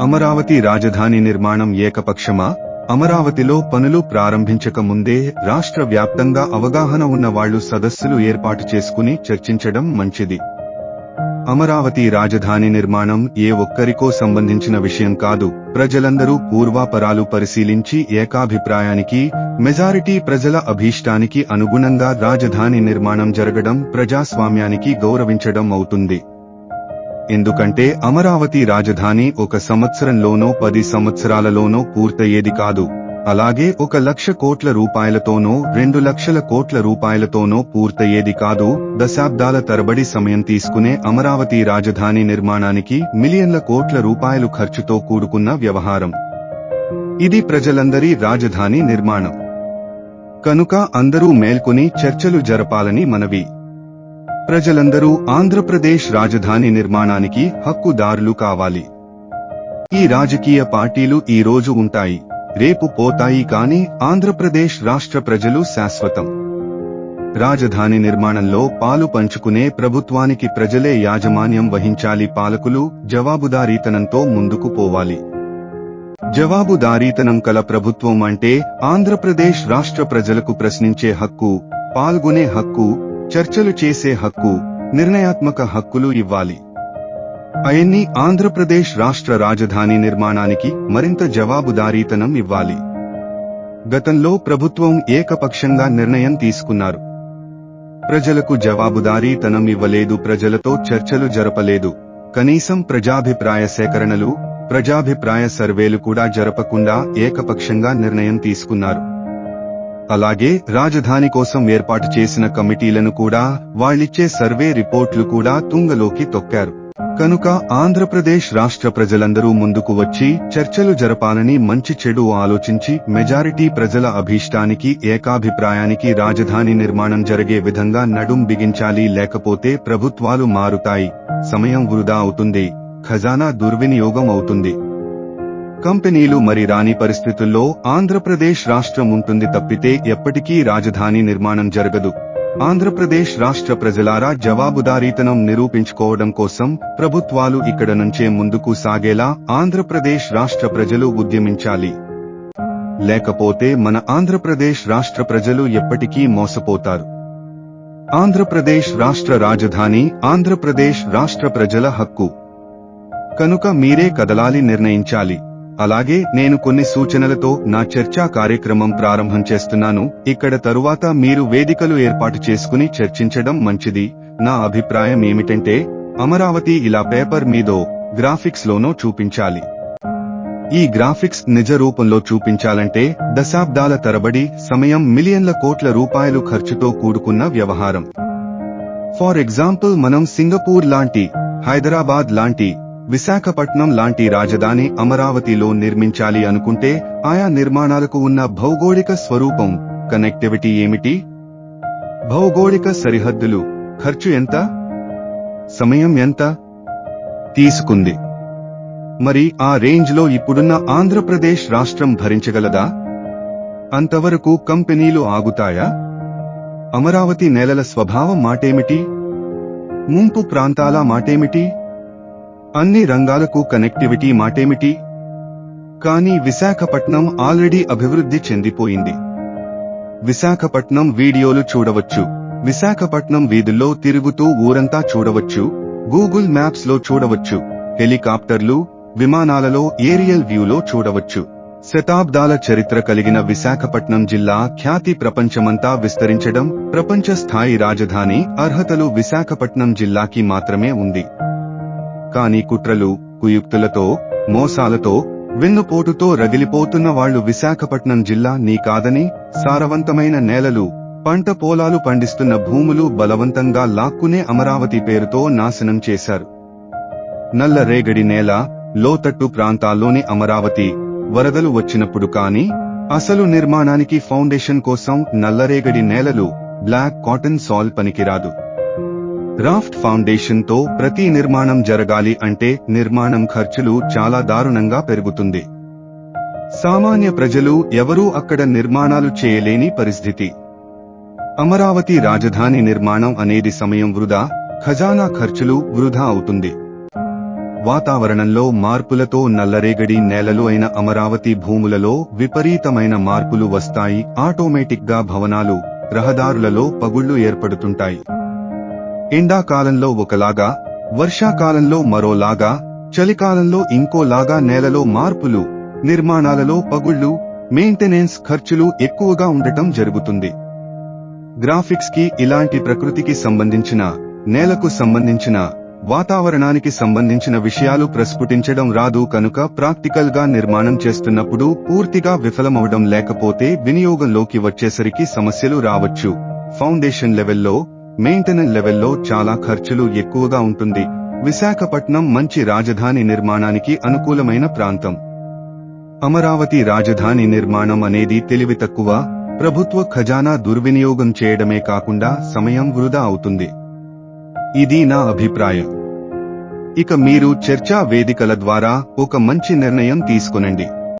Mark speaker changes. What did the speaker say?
Speaker 1: అమరావతి రాజధాని నిర్మాణం ఏకపక్షమా? అమరావతిలో పనులు ప్రారంభించక ముందే రాష్ట్ర వ్యాప్తంగా అవగాహన ఉన్న వాళ్ళు సదస్సులు ఏర్పాటు చేసుకుని చర్చించడం మంచిది. అమరావతి రాజధాని నిర్మాణం ఏ ఒక్కరికో సంబంధించిన విషయం కాదు. ప్రజలందరూ పూర్వాపరాలు పరిశీలించి ఏకాభిప్రాయానికి మెజారిటీ ప్రజల అభీష్టానికి అనుగుణంగా రాజధాని నిర్మాణం జరగడం ప్రజాస్వామ్యానికి గౌరవించడం అవుతుంది. ఎందుకంటే అమరావతి రాజధాని ఒక సంవత్సరంలోనో పది సంవత్సరాలలోనో పూర్తయ్యేది కాదు. అలాగే ఒక లక్ష కోట్ల రూపాయలతోనో రెండు లక్షల కోట్ల రూపాయలతోనో పూర్తయ్యేది కాదు. దశాబ్దాల తరబడి సమయం తీసుకునే అమరావతి రాజధాని నిర్మాణానికి మిలియన్ల కోట్ల రూపాయలు ఖర్చుతో కూడుకున్న వ్యవహారం. ఇది ప్రజలందరి రాజధాని నిర్మాణం. కనుక అందరూ మేల్కొని చర్చలు జరపాలని మనవి. ప్రజలందరూ ఆంధ్రప్రదేశ్ రాజధాని నిర్మాణానికి హక్కుదారులు కావాలి. ఈ రాజకీయ పార్టీలు ఈ రోజు ఉంటాయి. రేపు పోతాయి కాని ఆంధ్రప్రదేశ్ రాష్ట్ర ప్రజలు శాశ్వతం. రాజధాని నిర్మాణంలో పాలు పంచుకునే ప్రభుత్వానికి ప్రజలే యాజమాన్యం వహించాలి పాలకులు జవాబుదారీతనంతో ముందుకు పోవాలి. జవాబుదారీతనం కల ప్రభుత్వం అంటే ఆంధ్రప్రదేశ్ రాష్ట్ర ప్రజలకు ప్రశ్నించే హక్కు పాల్గొనే హక్కు చర్చలు చేసే హక్కు నిర్ణయాత్మక హక్కులు ఇవ్వాలి. అయన్ని ఆంధ్రప్రదేశ్ రాష్ట్ర రాజధాని నిర్మాణానికి మరింత జవాబుదారీతనం ఇవ్వాలి. గతంలో ప్రభుత్వం ఏకపక్షంగా నిర్ణయం తీసుకున్నారు. ప్రజలకు జవాబుదారీతనం ఇవ్వలేదు ప్రజలతో చర్చలు జరపలేదు. కనీసం ప్రజాభిప్రాయ సేకరణలు ప్రజాభిప్రాయ సర్వేలు కూడా జరపకుండా ఏకపక్షంగా నిర్ణయం తీసుకున్నారు. అలాగే రాజధాని కోసం ఏర్పాటు చేసిన కమిటీలను కూడా వాళ్ళిచ్చే సర్వే రిపోర్ట్లు కూడా తుంగలోకి తొక్కారు. కనుక ఆంధ్రప్రదేశ్ రాష్ట్ర ప్రజలందరూ ముందుకు వచ్చి చర్చలు జరపాలని మంచి చెడు ఆలోచించి మెజారిటీ ప్రజల అభీష్టానికి ఏకాభిప్రాయానికి రాజధాని నిర్మాణం జరిగే విధంగా నడుం బిగించాలి లేకపోతే ప్రభుత్వాలు మారుతాయి. సమయం వృధా అవుతుంది. ఖజానా దుర్వినియోగం అవుతుంది. కంపెనీలు మరి రాని పరిస్థితుల్లో ఆంధ్రప్రదేశ్ రాష్ట్రం ఉంటుంది తప్పితే ఎప్పటికీ రాజధాని నిర్మాణం జరగదు. ఆంధ్రప్రదేశ్ రాష్ట్ర ప్రజలారా జవాబుదారీతనం నిరూపించుకోవడం కోసం ప్రభుత్వాలు ఇక్కడ నుంచే ముందుకు సాగేలా ఆంధ్రప్రదేశ్ రాష్ట్ర ప్రజలు ఉద్యమించాలి. లేకపోతే మన ఆంధ్రప్రదేశ్ రాష్ట్ర ప్రజలు ఎప్పటికీ మోసపోతారు. ఆంధ్రప్రదేశ్ రాష్ట్ర రాజధాని ఆంధ్రప్రదేశ్ రాష్ట్ర ప్రజల హక్కు. కనుక మీరే కదలాలి నిర్ణయించాలి. అలాగే నేను కొన్ని సూచనలతో నా చర్చా కార్యక్రమం ప్రారంభం చేస్తున్నాను. ఇక్కడ తరువాత మీరు వేదికలు ఏర్పాటు చేసుకుని చర్చించడం మంచిది. నా అభిప్రాయం ఏమిటంటే అమరావతి ఇలా పేపర్ మీదో గ్రాఫిక్స్ లోనో చూపించాలి. ఈ గ్రాఫిక్స్ నిజ రూపంలో చూపించాలంటే దశాబ్దాల తరబడి సమయం మిలియన్ల కోట్ల రూపాయలు ఖర్చుతో కూడుకున్న వ్యవహారం. ఫార్ ఎగ్జాంపుల్ మనం సింగపూర్ లాంటి హైదరాబాద్ లాంటి విశాఖపట్నం లాంటి రాజధాని అమరావతిలో నిర్మించాలి అనుకుంటే ఆయా నిర్మాణాలకు ఉన్న భౌగోళిక స్వరూపం కనెక్టివిటీ ఏమిటి? భౌగోళిక సరిహద్దులు ఖర్చు ఎంత? సమయం ఎంత? తీసుకుంది. మరి ఆ రేంజ్లో ఇప్పుడున్న ఆంధ్రప్రదేశ్ రాష్ట్రం భరించగలదా? అంతవరకు కంపెనీలు ఆగుతాయా? అమరావతి నేలల స్వభావం మాటేమిటి? ముంపు ప్రాంతాల మాటేమిటి? అన్ని రంగాలకు కనెక్టివిటీ మాటేమిటి? కానీ విశాఖపట్నం ఆల్రెడీ అభివృద్ధి చెందిపోయింది. విశాఖపట్నం వీడియోలు చూడవచ్చు. విశాఖపట్నం వీధుల్లో తిరుగుతూ ఊరంతా చూడవచ్చు. గూగుల్ మ్యాప్స్లో చూడవచ్చు. హెలికాప్టర్లు విమానాలలో ఏరియల్ వ్యూలో చూడవచ్చు. శతాబ్దాల చరిత్ర కలిగిన విశాఖపట్నం జిల్లా ఖ్యాతి ప్రపంచమంతా విస్తరించడం ప్రపంచ స్థాయి రాజధాని అర్హతలు విశాఖపట్నం జిల్లాకి మాత్రమే ఉంది. కానీ కుట్రలు కుయుక్తులతో మోసాలతో వెన్నుపోటుతో రగిలిపోతున్న వాళ్ళు విశాఖపట్నం జిల్లా నీ కాదని సారవంతమైన నేలలు పంట పొలాలు పండిస్తున్న భూములు బలవంతంగా లాక్కునే అమరావతి పేరుతో నాశనం చేశారు. నల్ల రేగడి నేల లోతట్టు ప్రాంతాల్లోని అమరావతి వరదలు వచ్చినప్పుడు కాని అసలు నిర్మాణానికి ఫౌండేషన్ కోసం నల్లరేగడి నేలలు బ్లాక్ కాటన్ సాల్ పనికిరాదు. రాఫ్ట్ ఫౌండేషన్తో ప్రతి నిర్మాణం జరగాలి అంటే నిర్మాణం ఖర్చులు చాలా దారుణంగా పెరుగుతుంది. సామాన్య ప్రజలు ఎవరూ అక్కడ నిర్మాణాలు చేయలేని పరిస్థితి. అమరావతి రాజధాని నిర్మాణం అనేది సమయం వృధా ఖజానా ఖర్చులు వృధా అవుతుంది. వాతావరణంలో మార్పులతో నల్లరేగడి నేలలు అయిన అమరావతి భూములలో విపరీతమైన మార్పులు వస్తాయి ఆటోమేటిక్గా భవనాలు రహదారులలో పగుళ్ళు ఏర్పడుతుంటాయి. ఎండాకాలంలో ఒకలాగా వర్షాకాలంలో మరోలాగా చలికాలంలో ఇంకోలాగా నేలలో మార్పులు నిర్మాణాలలో పగుళ్ళు మెయింటెనెన్స్ ఖర్చులు ఎక్కువగా ఉండటం జరుగుతుంది. గ్రాఫిక్స్కి ఇలాంటి ప్రకృతికి సంబంధించిన నేలకు సంబంధించిన వాతావరణానికి సంబంధించిన విషయాలు ప్రస్ఫుటించడం రాదు కనుక ప్రాక్టికల్గా నిర్మాణం చేస్తున్నప్పుడు పూర్తిగా విఫలమవడం లేకపోతే వినియోగంలోకి వచ్చేసరికి సమస్యలు రావచ్చు. ఫౌండేషన్ లెవెల్లో మెయింటెనెన్స్ లెవెల్లో చాలా ఖర్చులు ఎక్కువగా ఉంటుంది విశాఖపట్నం మంచి రాజధాని నిర్మాణానికి అనుకూలమైన ప్రాంతం అమరావతి రాజధాని నిర్మాణం అనేది తెలివి తక్కువ ప్రభుత్వ ఖజానా దుర్వినియోగం చేయడమే కాకుండా సమయం వృధా అవుతుంది ఇది నా అభిప్రాయం ఇక మీరు చర్చా వేదికల ద్వారా ఒక మంచి నిర్ణయం తీసుకునండి